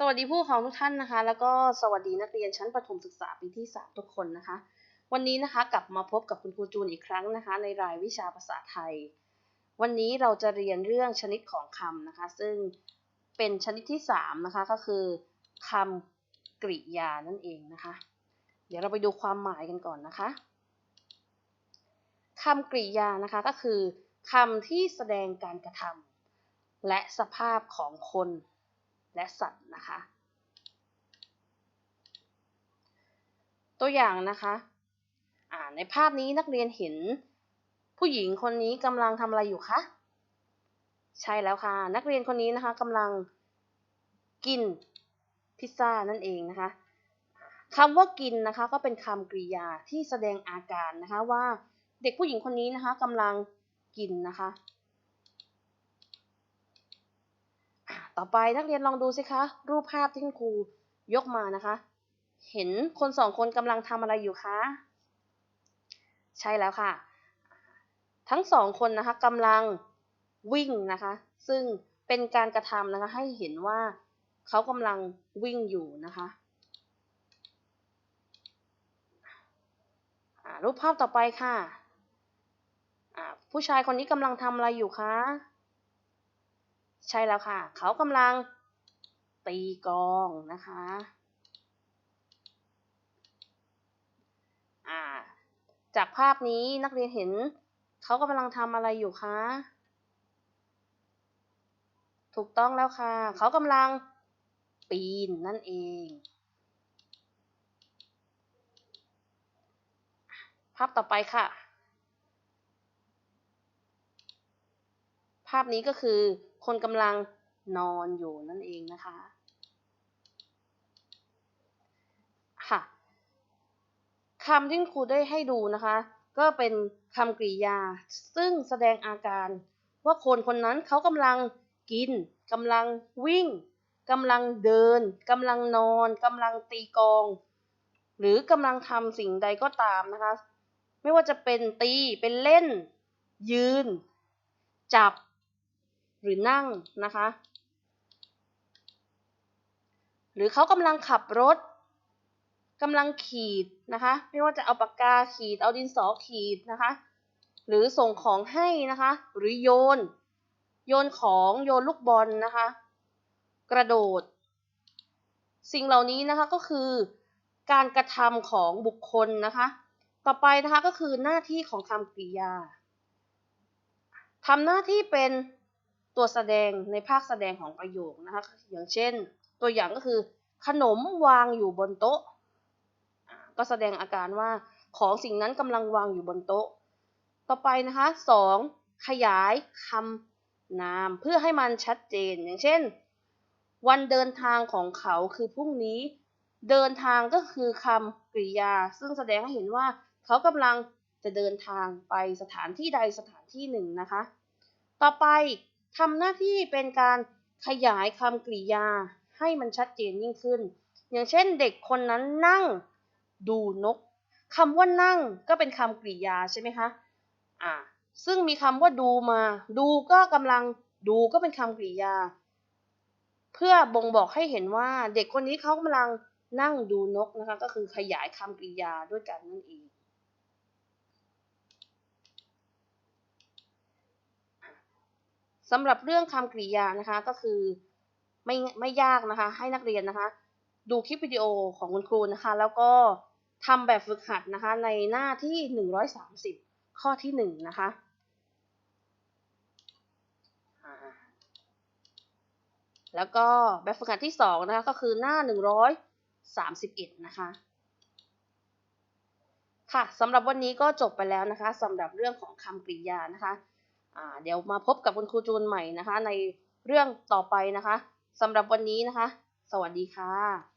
สวัสดีผู้ปกครองทุกท่านนะคะ แล้วก็สวัสดีนักเรียนชั้นประถมศึกษาปีที่ 3 ทุกคนนะคะ วันนี้นะคะกลับมาพบกับคุณครูจูนอีกครั้งนะคะ ในรายวิชาภาษาไทย วันนี้เราจะเรียนเรื่องชนิดของคำนะคะ ซึ่งเป็นชนิดที่ 3 นะคะก็คือคำกริยานั่นเองนะคะ เดี๋ยวเราไปดูความหมายกันก่อนนะคะคำกริยานะคะก็คือคำที่แสดงการกระทำและสภาพของคน และสัตว์นะคะ ตัวอย่างนะคะในภาพนี้นักเรียนเห็น ผู้หญิงคนนี้กำลังทำอะไรอยู่คะใช่แล้วค่ะ นักเรียนคนนี้นะคะกำลังกินพิซซ่านั่นเองนะคะคำว่ากินนะคะก็เป็นคำกริยาที่แสดงอาการนะคะว่าเด็กผู้หญิงคนนี้นะคะกำลังกินนะคะ ต่อไปนักเรียนลองดูสิคะ รูปภาพที่คุณครูยกมานะคะ เห็นคนสองคนกำลังทำอะไรอยู่คะ ใช่แล้วค่ะ ทั้งสองคนนะคะกำลังวิ่งนะคะ ซึ่งเป็นการกระทำนะคะ ให้เห็นว่าเขากำลังวิ่งอยู่นะคะรูปภาพต่อไปค่ะ ผู้ชายคนนี้กำลังทำอะไรอยู่คะ ใช่แล้วค่ะ เขากำลังตีกองนะคะ อ่า จากภาพนี้นักเรียนเห็น เขากำลังทำอะไรอยู่คะ ถูกต้องแล้วค่ะ เขากำลังปีนนั่นเอง ภาพต่อไปค่ะ ภาพนี้ก็คือคนกำลังนอนอยู่นั่นเองนะคะ ค่ะคำที่ครูได้ให้ดูนะคะ ก็เป็นคำกริยา ซึ่งแสดงอาการ ว่าคนคนนั้นเขากำลังกินกำลังวิ่งกำลังเดินกำลังนอนกำลังตีกอง หรือกำลังทำสิ่งใดก็ตามนะคะ ไม่ว่าจะเป็นตีเป็นเล่น ยืน จับ หรือนั่งนะคะ หรือเขากำลังขับรถกำลังขีดนะคะ ไม่ว่าจะเอาปากกาขีดเอาดินสอขีดนะคะ หรือส่งของให้นะคะ หรือโยน โยนของโยนลูกบอลนะคะ กระโดด สิ่งเหล่านี้นะคะก็คือการกระทำของบุคคลนะคะ ต่อไปนะคะก็คือหน้าที่ของคำกริยาทำหน้าที่เป็น ตัวแสดงในภาคแสดงของประโยคนะคะอย่างเช่น ตัวอย่างก็คือ ขนมวางอยู่บนโต๊ะ ก็แสดงอาการว่าของสิ่งนั้นกำลังวางอยู่บนโต๊ะ ต่อไปนะคะสองขยายคำนามเพื่อให้มันชัดเจนอย่างเช่น วันเดินทางของเขาคือพรุ่งนี้ เดินทางก็คือคำกริยา ซึ่งแสดงให้เห็นว่าเขากำลังจะเดินทางไปสถานที่ใดสถานที่หนึ่งนะคะ ต่อไป ทำหน้าที่เป็นการขยายคำกริยาให้มันชัดเจนยิ่งขึ้น อย่างเช่นเด็กคนนั้นนั่งดูนกคำว่านั่งก็เป็นคำกริยาใช่ไหมคะอ่าซึ่งมีคำว่าดูมา ดูก็กำลังดูก็เป็นคำกริยา เพื่อบ่งบอกให้เห็นว่าเด็กคนนี้เขากำลังนั่งดูนกนะคะ ก็คือขยายคำกริยาด้วยกันนั่นเอง สำหรับเรื่องคำกริยานะคะก็คือไม่ไม่ยากนะคะ ให้นักเรียนนะคะ ดูคลิปวิดีโอของคุณครูนะคะ แล้วก็ทำแบบฝึกหัดนะคะในหน้าที่ 130 ข้อที่ 1 นะคะแล้วก็แบบฝึกหัดที่ 2 นะคะ ก็คือหน้า 131 นะคะ ค่ะสำหรับวันนี้ก็จบไปแล้วนะคะสำหรับเรื่องของคำกริยานะคะ เดี๋ยวมาพบกับคุณครูจูนใหม่นะคะ ในเรื่องต่อไปนะคะสำหรับวันนี้นะคะ สวัสดีค่ะ